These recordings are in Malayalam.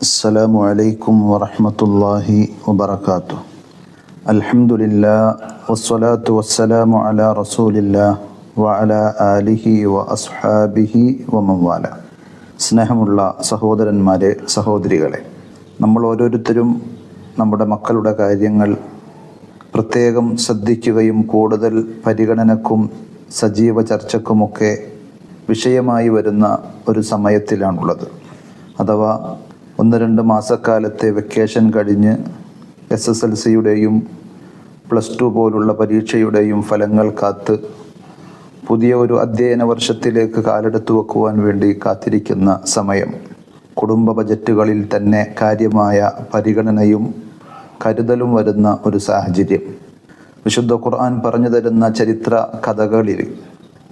السلام عليكم ورحمة الله وبركاته الحمد لله والصلاة والسلام على رسول الله وعلى آله وأصحابه ومن والاه സ്നേഹമുള്ള സഹോദരന്മാരെ സഹോദരികളെ നമ്മൾ ഓരോരുത്തരും നമ്മുടെ മക്കളുടെ കാര്യങ്ങൾ പ്രത്യേകം ശ്രദ്ധിക്കുകയും കൂടുതൽ പരിഗണനക്കും സജീവ ചർച്ചക്കുമൊക്കെ വിഷയമായി വരുന്ന ഒരു സമയത്തിലാണുള്ളത് അഥവാ ഒന്ന് രണ്ട് മാസക്കാലത്തെ വെക്കേഷൻ കഴിഞ്ഞ് എസ് എസ് എൽ സിയുടെയും പ്ലസ് ടു പോലുള്ള പരീക്ഷയുടെയും ഫലങ്ങൾ കാത്ത് പുതിയ ഒരു അധ്യയന വർഷത്തിലേക്ക് കാലെടുത്തു വെക്കുവാൻ വേണ്ടി കാത്തിരിക്കുന്ന സമയം. കുടുംബ ബജറ്റുകളിൽ തന്നെ കാര്യമായ പരിഗണനയും കരുതലും വരുന്ന ഒരു സാഹചര്യം. വിശുദ്ധ ഖുർആൻ പറഞ്ഞു തരുന്ന ചരിത്ര കഥകളിൽ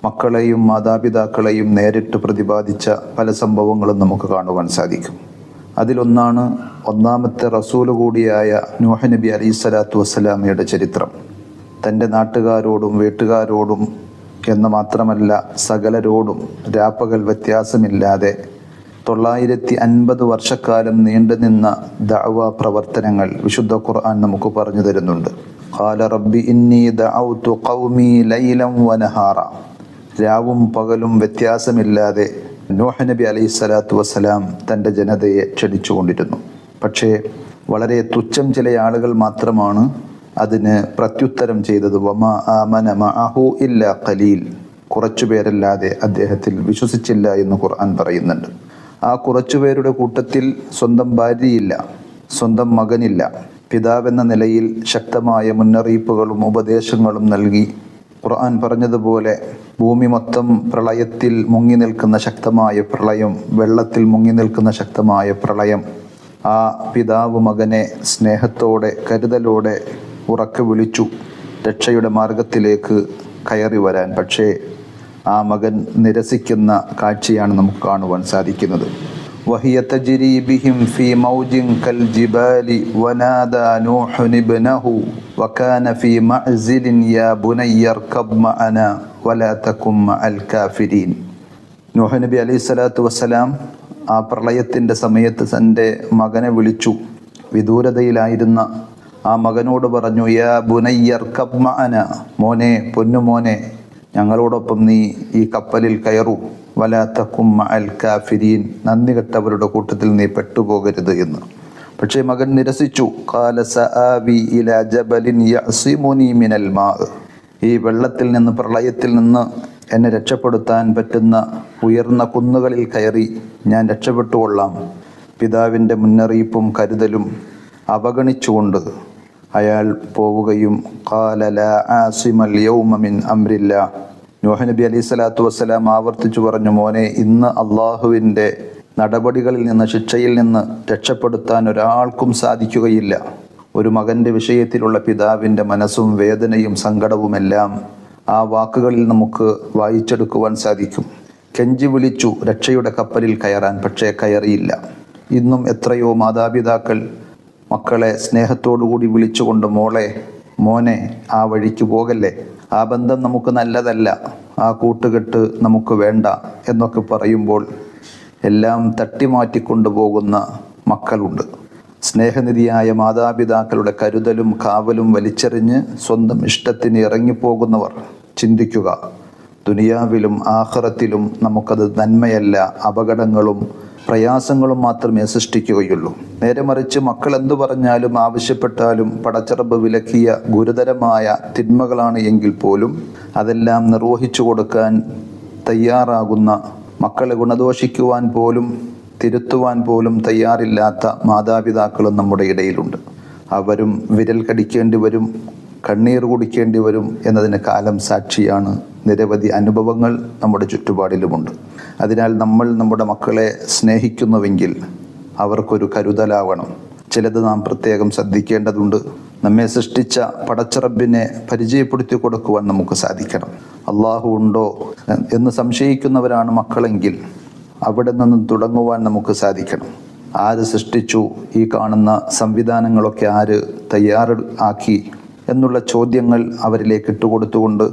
മക്കളെയും മാതാപിതാക്കളെയും നേരിട്ട് പ്രതിപാദിച്ച പല സംഭവങ്ങളും നമുക്ക് കാണുവാൻ സാധിക്കും. അതിലൊന്നാണ് ഒന്നാമത്തെ റസൂൽ കൂടിയായ നൂഹ് നബി അലൈഹി സ്വലാത്തു വസ്സലാമയുടെ ചരിത്രം. തന്റെ നാട്ടുകാരോടും വീട്ടുകാരോടും എന്ന് മാത്രമല്ല സകലരോടും രാപ്പകൽ വ്യത്യാസമില്ലാതെ തൊള്ളായിരത്തി അൻപത് വർഷക്കാലം നീണ്ടുനിന്ന ദഅവ പ്രവർത്തനങ്ങൾ വിശുദ്ധ ഖുർആൻ നമുക്ക് പറഞ്ഞു തരുന്നുണ്ട്. ഖാല റബ്ബി ഇന്നി ദഅൗതു ഖൗമി ലൈലം വനഹാറ രാവും പകലും വ്യത്യാസമില്ലാതെ നൂഹ നബി അലൈഹി സ്വലാത്തു വസ്സലാം തന്റെ ജനതയെ ക്ഷണിച്ചുകൊണ്ടിരുന്നു. പക്ഷേ വളരെ തുച്ഛം ചില ആളുകൾ മാത്രമാണ് അതിന് പ്രത്യുത്തരം ചെയ്തത്. വമ ആമന മഅഹു ഇല്ല ഖലീൽ. കുറച്ചു പേരല്ലാതെ അദ്ദേഹത്തിൽ വിശ്വസിച്ചില്ല എന്ന് ഖുർആൻ പറയുന്നുണ്ട്. ആ കുറച്ചുപേരുടെ കൂട്ടത്തിൽ സ്വന്തം ഭാര്യയില്ല സ്വന്തം മകനില്ല. പിതാവെന്ന നിലയിൽ ശക്തമായ മുന്നറിയിപ്പുകളും ഉപദേശങ്ങളും നൽകി ഖുർആൻ പറഞ്ഞതുപോലെ ഭൂമി മൊത്തം പ്രളയത്തിൽ മുങ്ങി നിൽക്കുന്ന ശക്തമായ പ്രളയം വെള്ളത്തിൽ മുങ്ങി നിൽക്കുന്ന ശക്തമായ പ്രളയം ആ പിതാവ് മകനെ സ്നേഹത്തോടെ കരുതലോടെ ഉറക്കെ വിളിച്ചു രക്ഷയുടെ മാർഗത്തിലേക്ക് കയറി വരാൻ പക്ഷേ ആ മകൻ നിരസിക്കുന്ന കാഴ്ചയാണ് നമുക്ക് കാണുവാൻ സാധിക്കുന്നത് وهي تجري بهم في موج كالجبال ونادى نوح ابنه وكان في معزل يا بني اركب معنا ولا تكن مع الكافرين നൂഹ് നബി അലൈഹി സ്വലാത്തു വസ്സലാം ആ പ്രളയത്തിൻ്റെ സമയത്ത് തൻ്റെ മകനെ വിളിച്ചു വിദൂരതയിലായിരുന്ന ആ മകനോട് പറഞ്ഞു യാ ബുനയ്യർ കബ്മഅന മോനെ പൊന്നു മോനെ ഞങ്ങളോടൊപ്പം നീ ഈ കപ്പലിൽ കയറൂ വലാത്തക്കും അൽ കാഫിരീൻ നന്ദി കെട്ടവരുടെ കൂട്ടത്തിൽ നീ പെട്ടുപോകരുത് എന്ന് പക്ഷേ മകൻ നിരസിച്ചു. ജബലിൻ മിനൽ മാ. ഈ വെള്ളത്തിൽ നിന്ന് പ്രളയത്തിൽ നിന്ന് എന്നെ രക്ഷപ്പെടുത്താൻ പറ്റുന്ന ഉയർന്ന കുന്നുകളിൽ കയറി ഞാൻ രക്ഷപ്പെട്ടുകൊള്ളാം. പിതാവിന്റെ മുന്നറിയിപ്പും കരുതലും അവഗണിച്ചുകൊണ്ട് അയാൾ പോവുകയും കാലല ആസിമൽ യൗമ മിൻ അംരില്ല. നൂഹ് നബി അലൈഹി സ്വലാത്തു വസ്സലാം ആവർത്തിച്ചു പറഞ്ഞു മോനെ ഇന്ന് അള്ളാഹുവിന്റെ നടപടികളിൽ നിന്ന് ശിക്ഷയിൽ നിന്ന് രക്ഷപ്പെടുത്താൻ ഒരാൾക്കും സാധിക്കുകയില്ല. ഒരു മകന്റെ വിഷയത്തിലുള്ള പിതാവിന്റെ മനസ്സും വേദനയും സങ്കടവുമെല്ലാം ആ വാക്കുകളിൽ നമുക്ക് വായിച്ചെടുക്കുവാൻ സാധിക്കും. കെഞ്ചി വിളിച്ചു രക്ഷയുടെ കപ്പലിൽ കയറാൻ പക്ഷേ കയറിയില്ല. ഇന്നും എത്രയോ മാതാപിതാക്കൾ മക്കളെ സ്നേഹത്തോടുകൂടി വിളിച്ചുകൊണ്ട് മോളെ മോനെ ആ വഴിക്ക് പോകല്ലേ? ആ ബന്ധം നമുക്ക് നല്ലതല്ല. ആ കൂട്ടുകെട്ട് നമുക്ക് വേണ്ട എന്നൊക്കെ പറയുമ്പോൾ എല്ലാം തട്ടിമാറ്റിക്കൊണ്ടുപോകുന്ന മക്കളുണ്ട്. സ്നേഹനിധിയായ മാതാപിതാക്കളുടെ കരുതലും കാവലും വലിച്ചെറിഞ്ഞ് സ്വന്തം ഇഷ്ടത്തിന് ഇറങ്ങിപ്പോകുന്നവർ ചിന്തിക്കുക. ദുനിയാവിലും ആഹ്റത്തിലും നമുക്കത് നന്മയല്ല അപകടങ്ങളും പ്രയാസങ്ങളും മാത്രമേ സൃഷ്ടിക്കുകയുള്ളൂ. നേരെ മറിച്ച് മക്കൾ എന്തു പറഞ്ഞാലും ആവശ്യപ്പെട്ടാലും പടച്ചറബ് വിലക്കിയ ഗുരുതരമായ തിന്മകളാണ് എങ്കിൽ പോലും അതെല്ലാം നിർവഹിച്ചു കൊടുക്കാൻ തയ്യാറാകുന്ന മക്കളെ ഗുണദോഷിക്കുവാൻ പോലും തിരുത്തുവാൻ പോലും തയ്യാറില്ലാത്ത മാതാപിതാക്കളും നമ്മുടെ ഇടയിലുണ്ട്. അവരും വിരൽ കടിക്കേണ്ടി വരും കണ്ണീർ കുടിക്കേണ്ടി വരും എന്നതിന് കാലം സാക്ഷിയാണ് നിരവധി അനുഭവങ്ങൾ നമ്മുടെ ചുറ്റുപാടിലുമുണ്ട്. അതിനാൽ നമ്മൾ നമ്മുടെ മക്കളെ സ്നേഹിക്കുന്നുവെങ്കിൽ അവർക്കൊരു കരുതലാവണം. ചിലത് നാം പ്രത്യേകം ശ്രദ്ധിക്കേണ്ടതുണ്ട്. നമ്മെ സൃഷ്ടിച്ച പടച്ചറബിനെ പരിചയപ്പെടുത്തി കൊടുക്കുവാൻ നമുക്ക് സാധിക്കണം. അള്ളാഹു ഉണ്ടോ എന്ന് സംശയിക്കുന്നവരാണ് മക്കളെങ്കിൽ അവിടെ നിന്നും തുടങ്ങുവാൻ നമുക്ക് സാധിക്കണം. ആര് സൃഷ്ടിച്ചു? ഈ കാണുന്ന സംവിധാനങ്ങളൊക്കെ ആര് തയ്യാറ് ആക്കി? എന്നുള്ള ചോദ്യങ്ങൾ അവരിലേക്ക് ഇട്ടുകൊടുത്തുകൊണ്ട്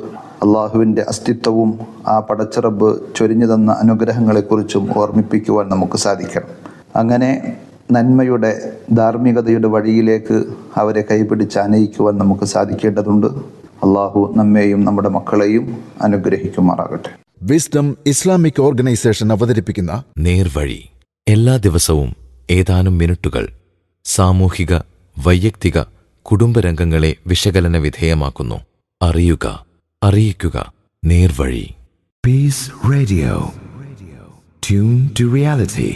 അള്ളാഹുവിന്റെ അസ്തിത്വവും ആ പടച്ചിറബ് ചൊരിഞ്ഞു തന്ന അനുഗ്രഹങ്ങളെക്കുറിച്ചും ഓർമ്മിപ്പിക്കുവാൻ നമുക്ക് സാധിക്കണം. അങ്ങനെ നന്മയുടെ ധാർമ്മികതയുടെ വഴിയിലേക്ക് അവരെ കൈപിടിച്ച് അനയിക്കുവാൻ നമുക്ക് സാധിക്കേണ്ടതുണ്ട്. അള്ളാഹു നമ്മെയും നമ്മുടെ മക്കളെയും അനുഗ്രഹിക്കുമാറാകട്ടെ. വിസ്ഡം ഇസ്ലാമിക് ഓർഗനൈസേഷൻ അവതരിപ്പിക്കുന്ന നേർവഴി. എല്ലാ ദിവസവും ഏതാനും മിനിറ്റുകൾ സാമൂഹിക വൈയക്തിക കുടുംബരംഗങ്ങളെ വിശകലന വിധേയമാക്കുന്നു. അറിയുക അറിയിക്കുക. നേർവഴി. Peace radio tune to reality.